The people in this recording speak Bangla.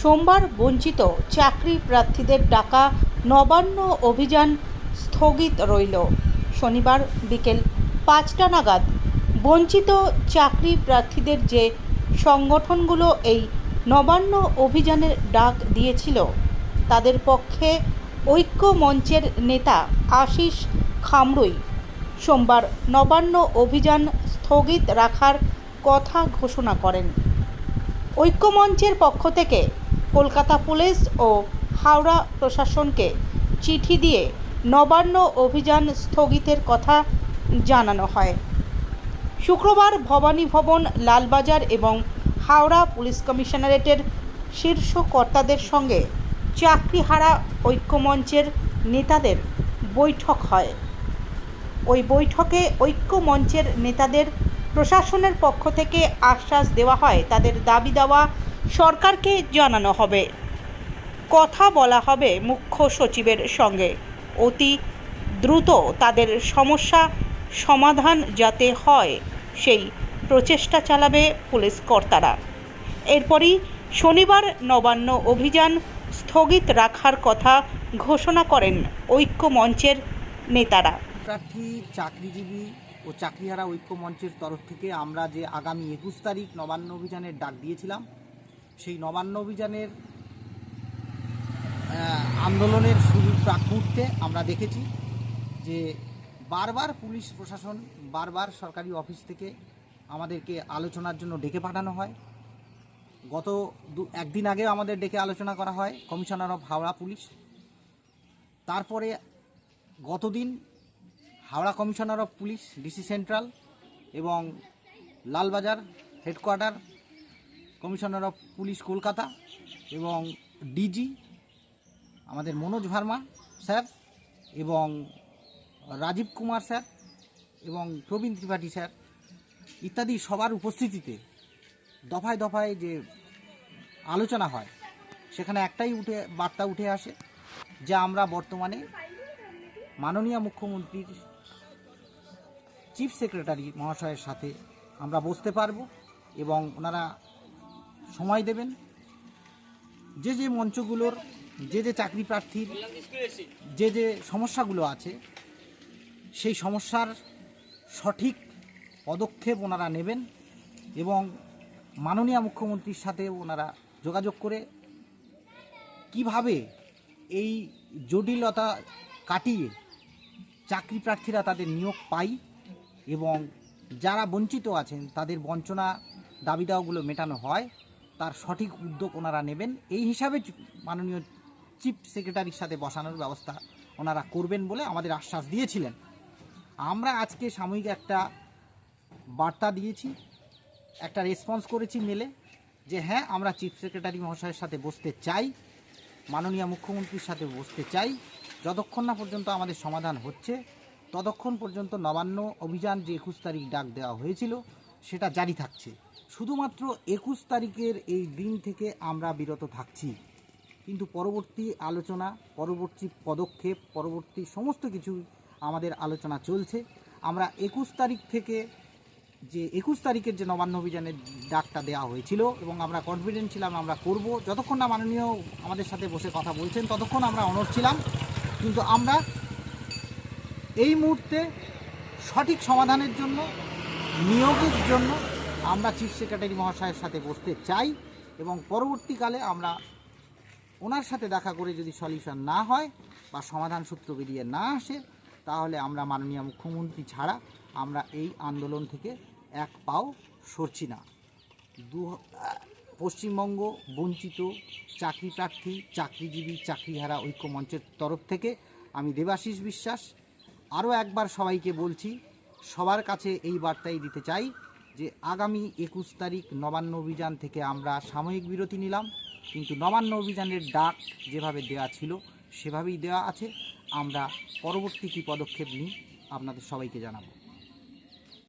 সোমবার বঞ্চিত চাকরি প্রার্থীদের ডাকা নবান্ন অভিযান স্থগিত রইল। শনিবার বিকেল পাঁচটা নাগাদ বঞ্চিত চাকরি প্রার্থীদের যে সংগঠনগুলো এই নবান্ন অভিযানের ডাক দিয়েছিল, তাদের পক্ষে ঐক্য মঞ্চের নেতা আশিস খামরুই সোমবার নবান্ন অভিযান স্থগিত রাখার কথা ঘোষণা করেন। ঐক্যমঞ্চের পক্ষ থেকে কলকাতা পুলিশ ও হাওড়া প্রশাসনকে চিঠি দিয়ে নবান্ন অভিযান স্থগিতের কথা জানানো হয়। শুক্রবার ভবানী ভবন, লালবাজার এবং হাওড়া পুলিশ কমিশনারেটের শীর্ষ কর্তাদের সঙ্গে চাকরিহারা ঐক্যমঞ্চের নেতাদের বৈঠক হয়। ওই বৈঠকে ঐক্য মঞ্চের নেতাদের প্রশাসনের পক্ষ থেকে আশ্বাস দেওয়া হয়। তাদের দাবি দেওয়া সরকারকে জানানো হবে। কথা বলা হবে মুখ্য সচিবের সঙ্গে। অতি দ্রুত তাদের সমস্যা সমাধান যাতে হয়, সেই প্রচেষ্টা চালাবে পুলিশ কর্তারা। এরপরই শনিবার নবান্ন অভিযান স্থগিত রাখার কথা ঘোষণা করেন ঐক্য মঞ্চের নেতারা। প্রার্থী, চাকরিজীবী ও চাকরিহারা ঐক্য মঞ্চের তরফ থেকে আমরা যে আগামী একুশ তারিখ নবান্ন অভিযানের ডাক দিয়েছিলাম সেই নবান্ন অভিযানের আন্দোলনের শুরুর প্রাক মুহূর্তে আমরা দেখেছি যে বারবার পুলিশ প্রশাসন, বারবার সরকারি অফিস থেকে আমাদেরকে আলোচনার জন্য ডেকে পাঠানো হয়। গত দু, একদিন আগে আমাদের ডেকে আলোচনা করা হয়, কমিশনার অফ হাওড়া পুলিশ। তারপরে গতদিন Howrah commissioner of police, DC central এবং Lalbazar headquarter commissioner of police Kolkata এবং ডিজি, আমাদের মনোজ ভার্মা স্যার এবং রাজীব কুমার স্যার এবং প্রবীণ ত্রিপাঠী স্যার ইত্যাদি সবার উপস্থিতিতে দফায় দফায় যে আলোচনা হয়, সেখানে একটাই উঠে, বার্তা উঠে আসে যে আমরা বর্তমানে মাননীয় মুখ্যমন্ত্রীর চিফ সেক্রেটারি মহাশয়ের সাথে আমরা বসতে পারব এবং ওনারা সময় দেবেন। যে যে মঞ্চগুলোর, যে যে চাকরি প্রার্থীর, যে যে সমস্যাগুলো আছে, সেই সমস্যার সঠিক পদক্ষেপ ওনারা নেবেন এবং মাননীয় মুখ্যমন্ত্রীর সাথে ওনারা যোগাযোগ করে কীভাবে এই জটিলতা কাটিয়ে চাকরি প্রার্থীরা তাদের নিয়োগ পাই এবং যারা বঞ্চিত আছেন, তাদের বঞ্চনা দাবি দাওয়াগুলো মেটানো হয়। তার সঠিক উদ্যোগ ওনারা নেবেন। এই হিসাবে মাননীয় চিফ সেক্রেটারির সাথে বসানোর ব্যবস্থা ওনারা করবেন বলে আমাদের আশ্বাস দিয়েছিলেন। আমরা আজকে সাময়িক একটা বার্তা দিয়েছি, একটা রেসপন্স করেছি মেলে যে হ্যাঁ আমরা চিফ সেক্রেটারি মহাশয়ের সাথে বসতে চাই, মাননীয় মুখ্যমন্ত্রীর সাথে বসতে চাই। যতক্ষণ না পর্যন্ত আমাদের সমাধান হচ্ছে, ততক্ষণ পর্যন্ত নবান্ন অভিযান যে একুশ তারিখ ডাক দেওয়া হয়েছিল সেটা জারি থাকছে। শুধুমাত্র একুশ তারিখের এই দিন থেকে আমরা বিরত থাকছি। কিন্তু পরবর্তী আলোচনা, পরবর্তী পদক্ষেপ, পরবর্তী সমস্ত কিছু আমাদের আলোচনা চলছে। আমরা একুশ তারিখ থেকে যে, একুশ তারিখের যে নবান্ন অভিযানের ডাকটা দেওয়া হয়েছিল এবং আমরা কনফিডেন্ট ছিলাম আমরা করব। যতক্ষণ না মাননীয় আমাদের সাথে বসে কথা বলছেন, ততক্ষণ আমরা অনড় ছিলাম। কিন্তু আমরা এই মুহূর্তে সঠিক সমাধানের জন্য নিয়োগের জন্য আমরা চিফ সেক্রেটারি মহাশয়ের সাথে বসতে চাই এবং পরবর্তীকালে আমরা ওনার সাথে দেখা করে যদি সলিউশন না হয় বা সমাধান সূত্র বেরিয়ে না আসে, তাহলে আমরা মাননীয় মুখ্যমন্ত্রী ছাড়া আমরা এই আন্দোলন থেকে এক পাও সরছি না। দু পশ্চিমবঙ্গ বঞ্চিত, চাকরি প্রার্থী, চাকরিজীবী, চাকরিহারা ঐক্য মঞ্চের তরফ থেকে আমি দেবাশিস বিশ্বাস আরও একবার সবাইকে বলছি সবার কাছে এই বার্তাই দিতে চাই যে আগামী একুশ তারিখ নবান্ন অভিযান থেকে আমরা সাময়িক বিরতি নিলাম। কিন্তু নবান্ন অভিযানের ডাক যেভাবে দেওয়া ছিল, সেভাবেই দেওয়া আছে। আমরা পরবর্তী কী পদক্ষেপ নিই, আপনাদের সবাইকে জানাব।